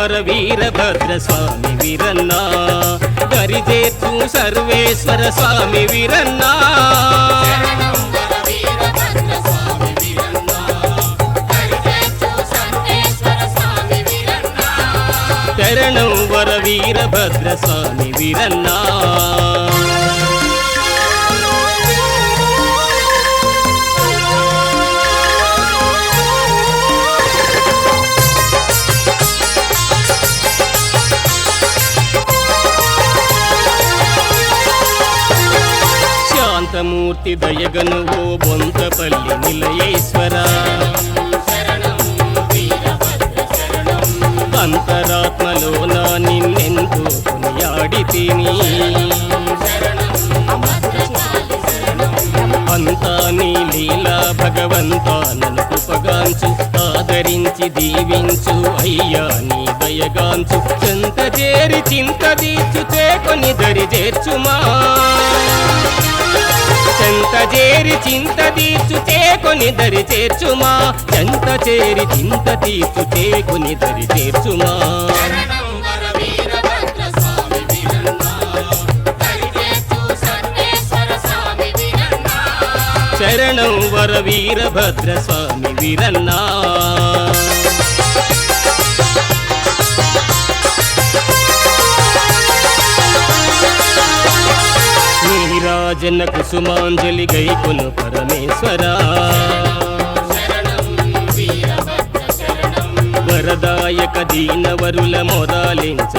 వర వీరభద్ర స్వామి వీరన్నా. గరిజేతు సర్వేశ్వర స్వామి వీరన్నా. శరణం వర వీరభద్ర స్వామి వీరన్నా. శాంతమూర్తి దయగను ఓ బొంతపల్లి నిలయేశ్వరా. అంతరాత్మలో నా నిన్నెంతో కొనియాడి తిని అంతా నీ లీలా భగవంతా నన్ను కృపగాంచు ఆదరించి దీవించు అయ్యా నీ దయగాంచు. చెంత చేరి చింత దీర్చుతే కొని దరి చేర్చుమా. చెంత చేరి చింత తీర్చుతే కొని దరి చేర్చుమా. చెంత చేరి చింత తీర్చుతే కొని దరి చేర్చుమా. శరణం వర వీరభద్ర స్వామి వీరన్నా. నీరాజన కుసుమాంజలి గైకును పరమేశ్వరా. వరదాయక దీనవరుల మొరాలించ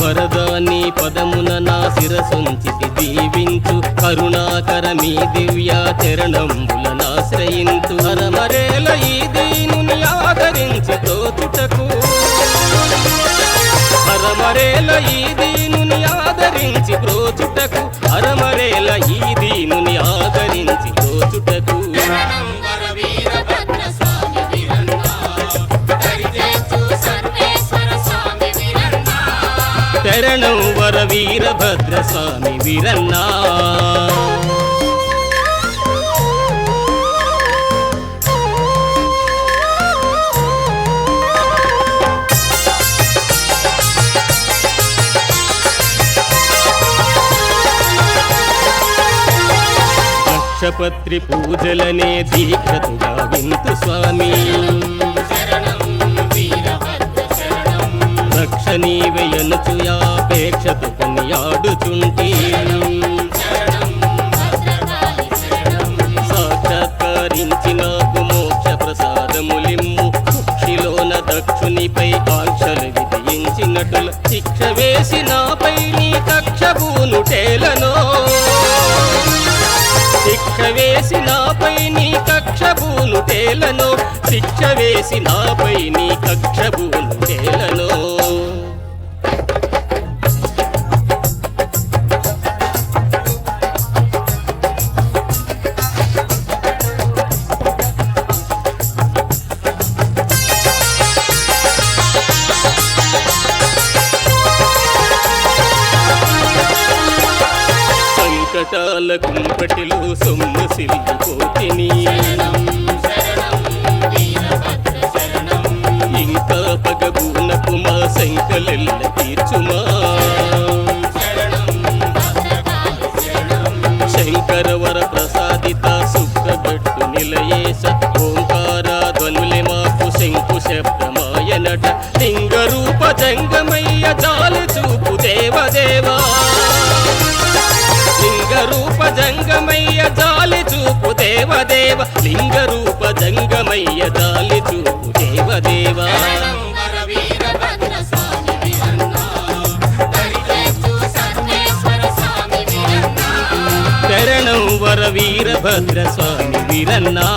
వరదా నీ పదమున నా శిరసుంచితి దీవించు. కరుణాకర మీ దివ్య చరణంబులనాశ్రయించు హరమరేల ఈ దీనుని ఆదరించి. తోచుటకు ఈ దీనుని ఆదరించి ప్రోచుటకు హరమరేల ఈ దీనుని ఆదరించి ప్రోచుటకు శరణం వర వీరభద్ర స్వామి వీరన్నా. వృక్షపత్రి పూజలనే దీక్షతుగా వింతు స్వామి. రక్ష నీవయనుచుయాపేక్షతు కొనియాడుచుంటి. సాక్షాత్కరించి నాకు మోక్ష ప్రసాదములిమ్ము. కుక్షిలోన దక్షునిపై ఆంక్షలు విధించినటుల శిక్ష వేసి నాపై నీ కక్ష పూనుటేలను కక్ష పూనుటేలను శిక్ష వేసి నాపై నీ కక్ష పూనుటేలను సంకటాల కుంపటిలో సొమ్ము సిల్లిపో మా సంకలెల్ల తీర్చుమా. శంకరవర ప్రసాదిత సుఖగట్టు నిలయేశ ఓంకార ధ్వనులే మాకు శంకు శబ్దమాయనట లింగ రూప జంగమయ్య చాలు చూపు దేవదేవా. లింగరూప జంగమయ్య జాలి చూపు దేవదేవ. లింగరూప జంగమయ్య జాలి చూపు దేవదేవా. వర వీరభద్ర స్వామి వీరన్నా